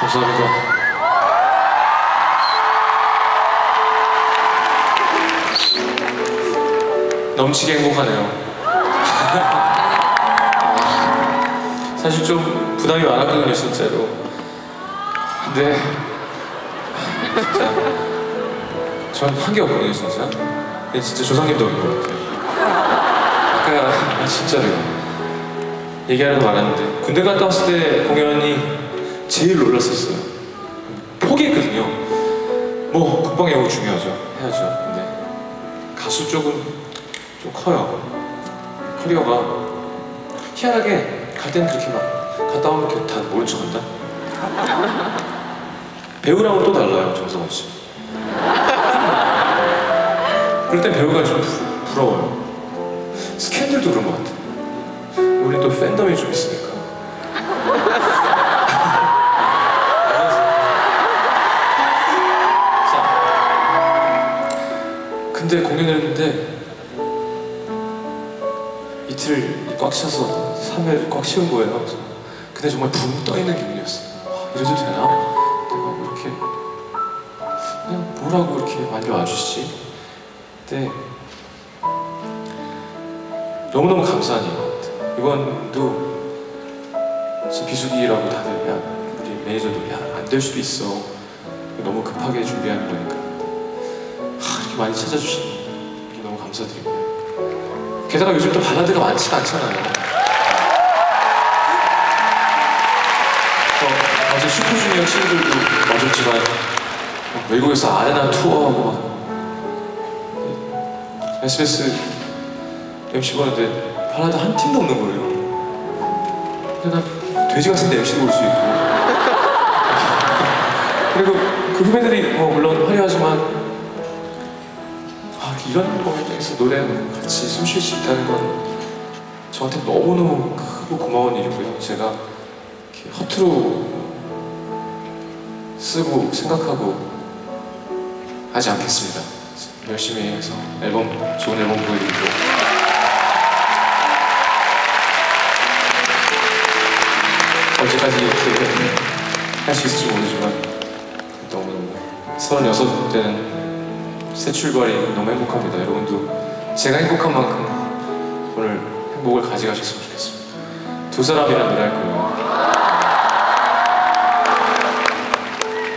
감사합니다. 넘치게 행복하네요. 사실 좀 부담이 많았거든요, 실제로. 근데 진짜 전 한 게 없거든요, 진짜. 근데 진짜 조상님 덕인 것 같아요. 아까 아, 진짜로요. 얘기하려고 말았는데 군대 갔다 왔을 때 공연이 제일 놀랐었어요. 포기했거든요. 뭐 국방 예우 중요하죠. 해야죠. 근데 가수 쪽은 좀 커요. 커리어가 희한하게 갈 때는 그렇게 막 갔다 오면 이렇게 다 모른 척한다. 배우랑은 또 달라요, 정성원 씨. 그럴 땐 배우가 좀 부, 부러워요. 스캔들도 그런 것 같아. 우리 또 팬덤이 좀 있으니까. 자, 근데 공연을 했는데 이틀 꽉 차서 3일 꽉 채운 거예요. 근데 정말 붕 떠있는 기분이었어요. 와, 이래도 되나? 내가 뭐 이렇게 그냥 뭐라고 이렇게 많이 와주시지? 근데 너무너무 감사한 일인 것 같아요. 이번도 비수기라고 다들 야 우리 매니저도 야안 될 수도 있어 너무 급하게 준비하는 거니까 하, 이렇게 많이 찾아주시니 이게 너무 감사드리고요. 게다가 요즘 또 발라드가 많지가 않잖아요. 어, 어제 슈퍼주니어 친구들도 와줬지만 막 외국에서 아레나 투어하고 막 SBS MC 보는데 발라드 한 팀도 없는 거예요. 근데 난 돼지 같은 데 MC도 올수 있고. 그리고 그 후배들이 뭐 물론 화려하지만 아, 이런 공연장에서 노래 같이 숨 쉴 수 있다는 건 저한테 너무너무 크고 고마운 일이고요. 제가 이렇게 허투루 쓰고 생각하고 하지 않겠습니다. 열심히 해서 앨범 좋은 앨범 보여드리고 언제까지 이렇게 할 수 있을지 모르지만 너무 36 때는 새 출발이 너무 행복합니다. 여러분도 제가 행복한 만큼 오늘 행복을 가져가셨으면 좋겠습니다. 두 사람이란 노래 할 거예요.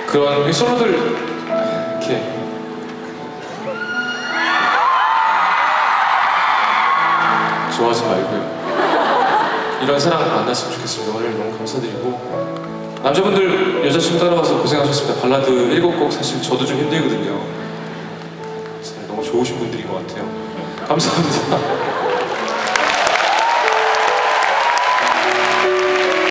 그런 이 솔로들 이렇게 좋아하지 말고요. 이런 사랑 만났으면 좋겠습니다. 오늘 너무 감사드리고 남자분들 여자친구 따라와서 고생하셨습니다. 발라드 7곡 사실 저도 좀 힘들거든요. 너무 좋으신 분들인 것 같아요. 감사합니다.